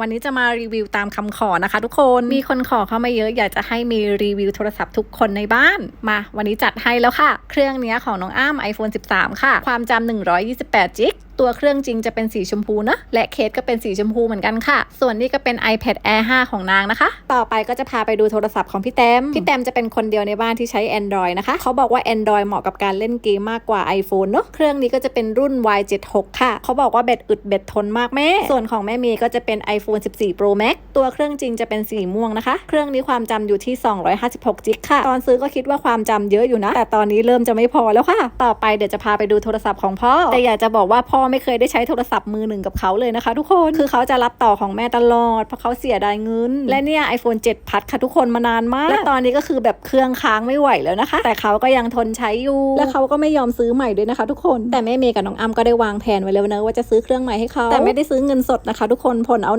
วันนี้จะมารีวิวตามคำขอนะคะ ทุกคนมีคนขอเข้ามาเยอะอยากจะให้มีรีวิวโทรศัพท์ทุกคนในบ้านมา วันนี้จัดให้แล้วค่ะ เครื่องนี้ของน้องอ้าม iPhone 13 ค่ะ ความจำ 128 g b ตัวเครื่องจริงจะเป็นสีชมพูนะและเคสก็เป็นสีชมพูเหมือนกันค่ะ ส่วนนี้ก็เป็น iPad Air 5 ของนางนะคะ ต่อไปก็จะพาไปดูโทรศัพท์ของพี่แต้มพี่แต้มจะเป็นคนเดียวในบ้านที่ใช้ Android นะคะ เขาบอกว่า Android เหมาะกับการเล่นเกมมากกว่า iPhone เนอะเครื่องนี้ก็จะเป็นรุ่น Y76 ค่ะ เขาบอกว่าแบตอึดแบตทนมากแม่ ส่วนของแม่เมย์ก็จะเป็น iPhone 14 Pro Max ตัวเครื่องจริงจะเป็นสีม่วงนะคะ เครื่องนี้ความจำอยู่ที่ 256จิกค่ะ ตอนซื้อก็คิดว่าความจำเยอะอยู่นะ แต่ตอนนี้เริ่มจะไม่พอแล้วค่ะ ต่อไปเดี๋ยวจะพาไปดูโทรศัพท์ของพ่อ แต่อยากจะบอกว่าพ่อไม่เคยได้ใช้โทรศัพท์มือหนึ่งกับเขาเลยนะคะ ทุกคนคือเขาจะรับต่อของแม่ตลอดเพราะเขาเสียดายเงิน และเนี่ย iPhone 7 พัดค่ะทุกคนมานานมากและตอนนี้ก็คือแบบเครื่องค้างไม่ไหวแล้วนะคะ แต่เขาก็ยังทนใช้อยู่ และเขาก็ไม่ยอมซื้อใหม่ด้วยนะคะ ทุกคนแต่แม่เมย์กับน้องอ้ำก็ได้วางแผนไว้แล้วนะว่าจะซื้อเครื่องใหม่ให้เขาแต่ไม่ได้ซื้อเงินสดนะคะ ทุกคนผลเอา